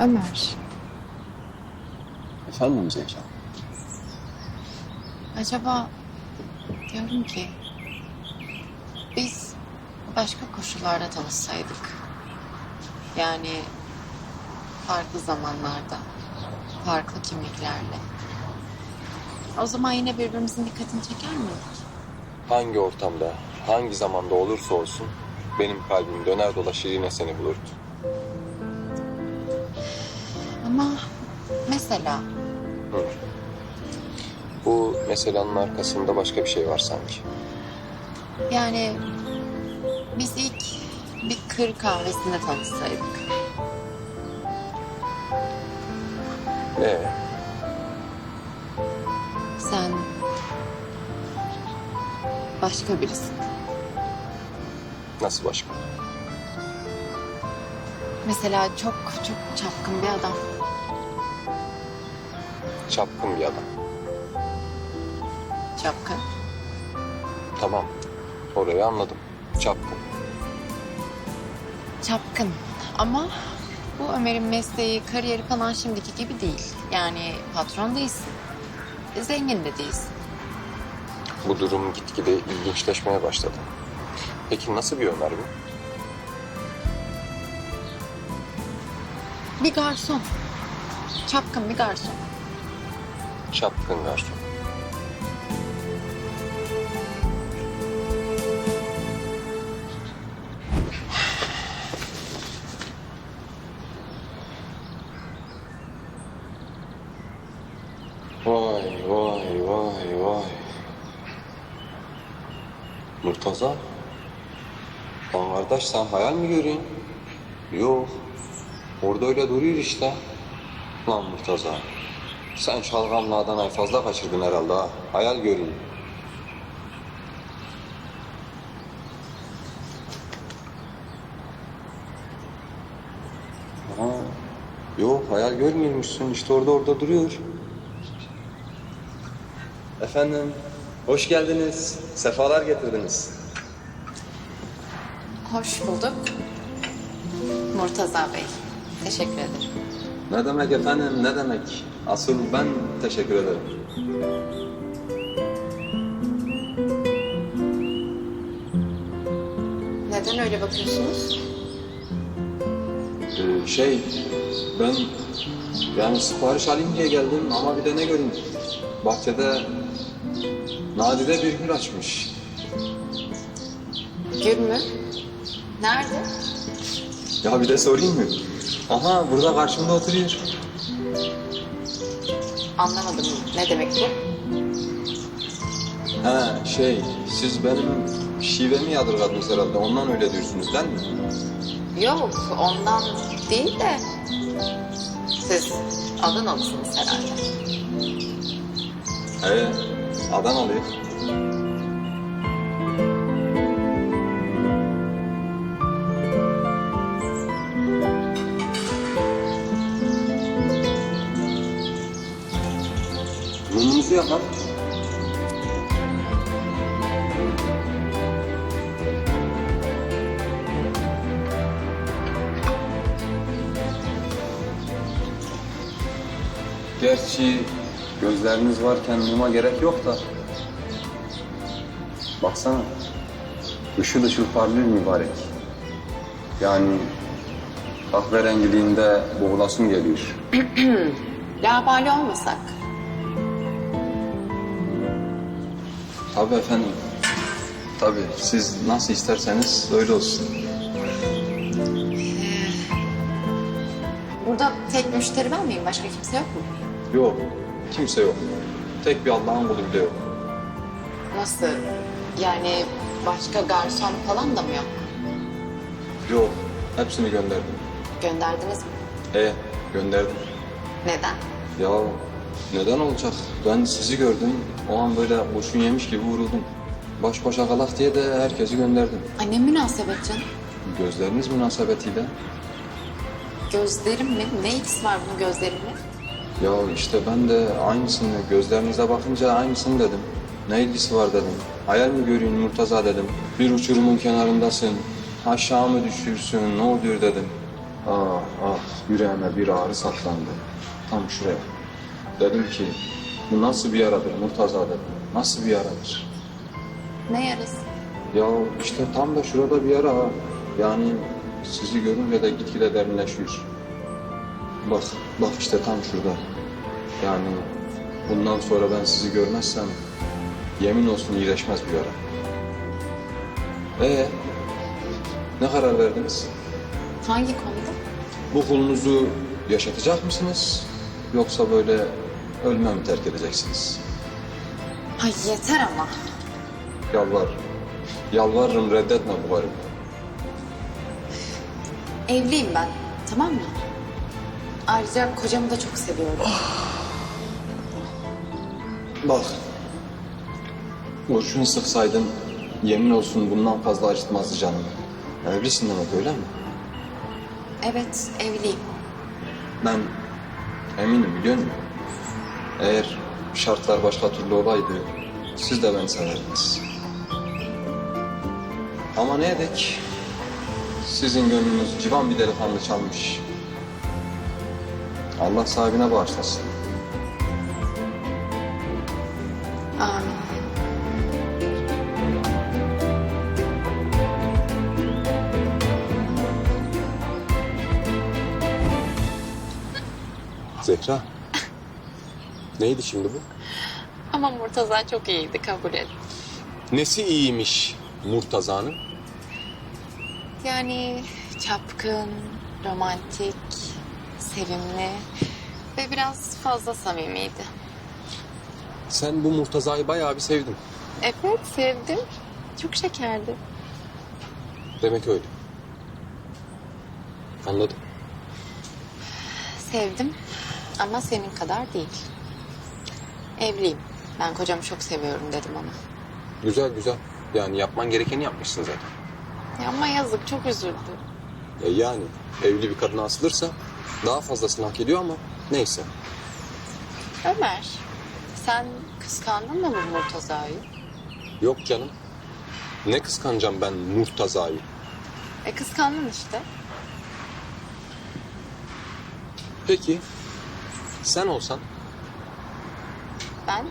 Ömer, Efendim Zehra? acaba diyorum ki biz başka koşullarda tanışsaydık. Yani farklı zamanlarda, farklı kimliklerle. O zaman yine birbirimizin dikkatini çeker miydik? Hangi ortamda, hangi zamanda olursa olsun benim kalbim döner dolaşır yine seni bulurdu. Ama mesela Hı. Bu meselanın arkasında başka bir şey var sanki. yani biz ilk bir kır kahvesinde tanışsaydık. Ee, Sen başka birisin. nasıl başka? Mesela çok çok çapkın bir adam. Çapkın bir adam. Çapkın. Tamam, orayı anladım. Çapkın. Çapkın. Ama bu Ömer'in mesleği, kariyeri falan şimdiki gibi değil. Yani patron değilsin. Zengin de değilsin. Bu durum gitgide ilginçleşmeye başladı. Peki nasıl bir Ömer bu? Bir garson. Çapkın bir garson. Çapkın garson. Vay vay vay vay. Murtaza. Lan kardeş sen hayal mi görüyorsun? Yok. Orada öyle duruyor işte. Lan Murtaza. Sen şalgamla Adana'yı fazla kaçırdın herhalde ha. Hayal göreyim. Ha, yok hayal görmüyormuşsun. İşte orada orada duruyor. Efendim, hoş geldiniz. Sefalar getirdiniz. Hoş bulduk. Murtaza Bey. Teşekkür ederim. Ne demek efendim, ne demek? Asıl ben teşekkür ederim. Neden öyle bakıyorsunuz? Ee, şey, ben yani sipariş alayım diye geldim ama bir de ne göreyim? Bahçede nadide bir gül açmış. Gül mü? Nerede? Ya bir de sorayım mı? Aha burada karşımda oturuyor. Anlamadım. Ne demek bu? Ha şey, siz benim şivemi yadırgadınız herhalde. Ondan öyle diyorsunuz değil mi? Yok, ondan değil de siz Adanalısınız herhalde. He, Adanalıyım. Gerçi gözleriniz varken muma gerek yok da. Baksana. Işıl ışıl parlıyor mübarek. Yani kahverengiliğinde boğulasım geliyor. Labali olmasak. Tabii efendim. Tabii siz nasıl isterseniz öyle olsun. Burada tek müşteri ben miyim? Başka kimse yok mu? Yok, kimse yok. Tek bir Allah'ın kulu bile yok. Nasıl? Yani başka garson falan da mı yok? Yok, hepsini gönderdim. Gönderdiniz mi? E, gönderdim. Neden? Ya neden olacak? Ben sizi gördüm. O an böyle kurşun yemiş gibi vuruldum. Baş başa kalak diye de herkesi gönderdim. Ay ne münasebet canım. Gözleriniz münasebetiyle. Gözlerim mi? Ne ilgisi var bunun gözlerimle? Ya işte ben de aynısını gözlerinize bakınca aynısını dedim. Ne ilgisi var dedim. Hayal mi görüyorsun Murtaza dedim. Bir uçurumun kenarındasın. Aşağı mı düşürsün ne oluyor dedim. Ah ah yüreğime bir ağrı saplandı. Tam şuraya. Dedim ki bu nasıl bir yaradır Murtaza dedim. Nasıl bir yaradır? Ne yarası? Ya işte tam da şurada bir yara. Yani sizi görünce de gitgide derinleşiyor. Bak, bak işte tam şurada. Yani bundan sonra ben sizi görmezsem yemin olsun iyileşmez bir yara. Ee, ne karar verdiniz? Hangi konuda? Bu kulunuzu yaşatacak mısınız? Yoksa böyle ölüme mi terk edeceksiniz? Ay yeter ama. Yalvar. Yalvarırım reddetme bu garibi. Evliyim ben. Tamam mı? Ayrıca kocamı da çok seviyorum. Bak. Kurşunu sıksaydın yemin olsun bundan fazla acıtmazdı canımı. Evlisin demek öyle mi? Evet, evliyim. Ben eminim biliyor musun? Eğer şartlar başka türlü olaydı siz de beni severdiniz. Ama ne edek? Sizin gönlünüz civan bir delikanlı çalmış. Allah sahibine bağışlasın. Amin. Zehra. Neydi şimdi bu? Ama Murtaza çok iyiydi, kabul et. Nesi iyiymiş Murtaza'nın? Yani çapkın, romantik, sevimli ve biraz fazla samimiydi. Sen bu Murtaza'yı bayağı bir sevdin. Evet, sevdim. Çok şekerdi. Demek öyle. Anladım. Sevdim ama senin kadar değil. Evliyim. Ben kocamı çok seviyorum dedim ona. Güzel güzel. Yani yapman gerekeni yapmışsın zaten. Ya ama yazık çok üzüldü. E yani evli bir kadına asılırsa daha fazlasını hak ediyor ama neyse. Ömer, sen kıskandın mı bu Murtaza'yı? Yok canım. Ne kıskanacağım ben Murtaza'yı? E kıskandın işte. Peki sen olsan Ben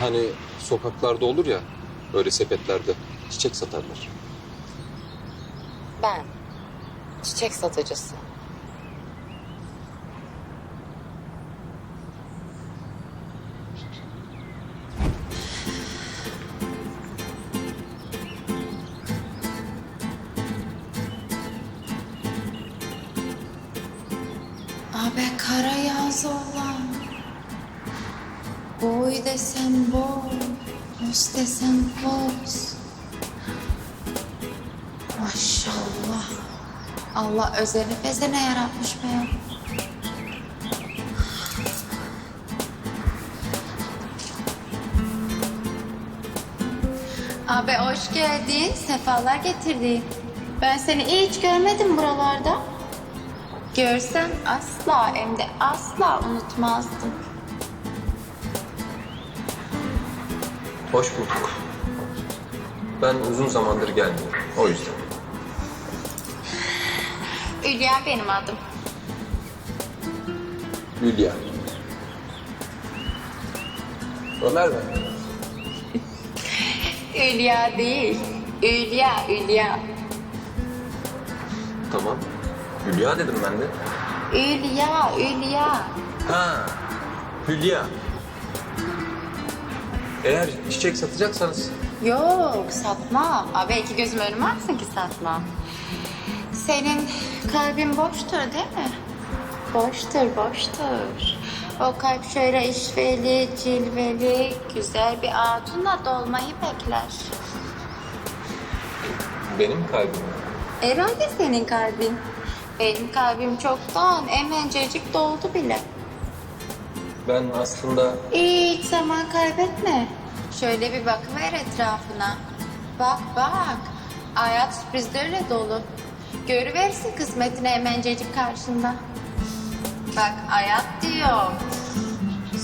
hani sokaklarda olur ya öyle sepetlerde çiçek satarlar. Ben. Çiçek satıcısı. Ben kara yağız olan. Boy desem boy, boz desem boz. Maşallah. Allah özeni bezene yaratmış be. Abi hoş geldin. Sefalar getirdin. Ben seni hiç görmedim buralarda. Görsem asla hem de asla unutmazdım. Hoş bulduk. Ben uzun zamandır gelmiyorum. O yüzden. Hülya benim adım. Hülya. Ömer ben. Hülya değil. Hülya, Hülya. Tamam. Hülya dedim ben de. Hülya, Hülya. Ha, Hülya. Eğer çiçek satacaksanız Yok satmam. Aa, belki gözüm önüme aksın ki satmam. Senin kalbin boştur değil mi? Boştur, boştur. O kalp şöyle işveli, cilveli, güzel bir hatunla dolmayı bekler. benim kalbim. Herhalde senin kalbin. Benim kalbim çoktan hemencecik doldu bile. Ben aslında Hiç zaman kaybetme. Şöyle bir bakıver etrafına. Bak bak. Hayat sürprizlerle dolu. Görüversin kısmetini hemencecik karşında. Bak hayat diyor.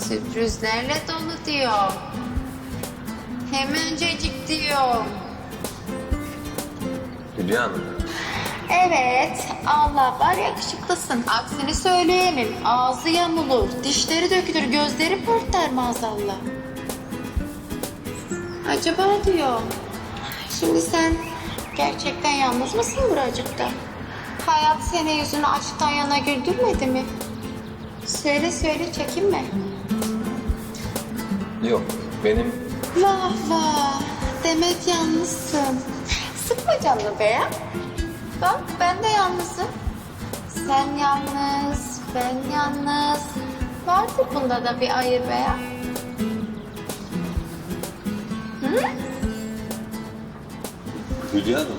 Sürprizlerle dolu diyor. Hemencecik diyor. Hülya Hanım. Evet, Allah var yakışıklısın. Aksini söyleyemem. Ağzı yamulur, dişleri dökülür, gözleri pörtler maazallah. Acaba diyor. Şimdi sen gerçekten yalnız mısın buracıkta? Hayat senin yüzünü aşktan yana güldürmedi mi? Söyle söyle çekinme. Yok, benim Vah vah. Demek yalnızsın. Sıkma canını be ya. Bak ben de yalnızım. Sen yalnız, ben yalnız. Vardır bunda da bir ayır be ya. Hülya Hanım.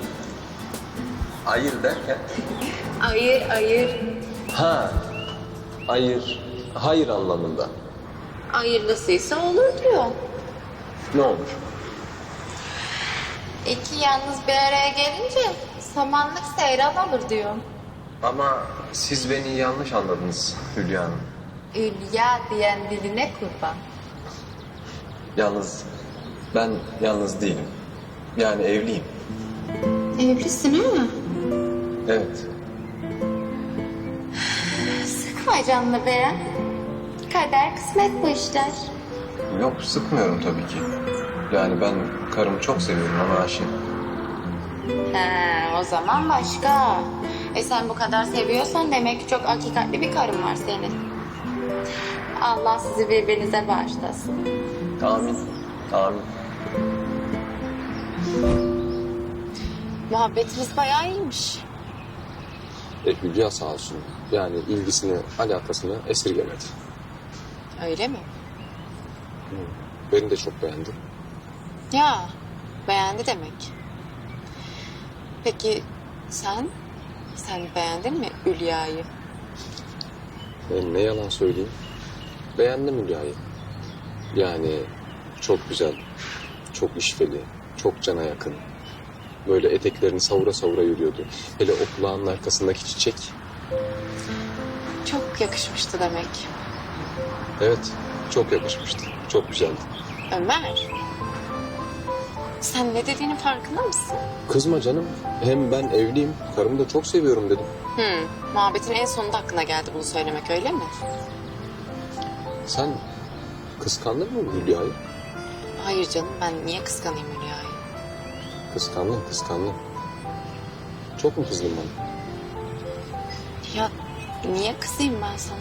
Hayır derken? Ayır ayır. Ha. Hayır. Hayır anlamında. Hayırlısıysa olur diyor. ne olur? İki yalnız bir araya gelince samanlık seyran olur diyor. Ama siz beni yanlış anladınız Hülya Hanım. Hülya diyen diline kurban. Yalnız ben yalnız değilim. Yani evliyim. Evlisin ha? Evet. Sıkma canını be ya. Kader kısmet bu işler. Yok sıkmıyorum tabii ki. Yani ben karımı çok seviyorum ama aşığım. He, o zaman başka. E sen bu kadar seviyorsan demek ki çok hakikatli bir karın var senin. Allah sizi birbirinize bağışlasın. Amin. Amin. Muhabbetiniz bayağı iyiymiş. E, Hülya sağ olsun. Yani ilgisini, alakasını esirgemedi. Öyle mi? Beni de çok beğendi. Ya, beğendi demek. Peki sen? Sen beğendin mi Hülya'yı? Ben ne yalan söyleyeyim. Beğendim Hülya'yı. Yani çok güzel, çok işveli, çok cana yakın. Böyle eteklerini savura savura yürüyordu. Hele o kulağının arkasındaki çiçek. Çok yakışmıştı demek. Evet, çok yakışmıştı. Çok güzeldi. Ömer. Sen ne dediğinin farkında mısın? Kızma canım. Hem ben evliyim, karımı da çok seviyorum dedim. Hmm, muhabbetin en sonunda aklına geldi bunu söylemek öyle mi? Sen kıskandın mı Hülya'yı? Hayır canım ben niye kıskanayım Hülya'yı? Kıskandın, kıskandın. Çok mu kızdın bana? Ya niye kızayım ben sana?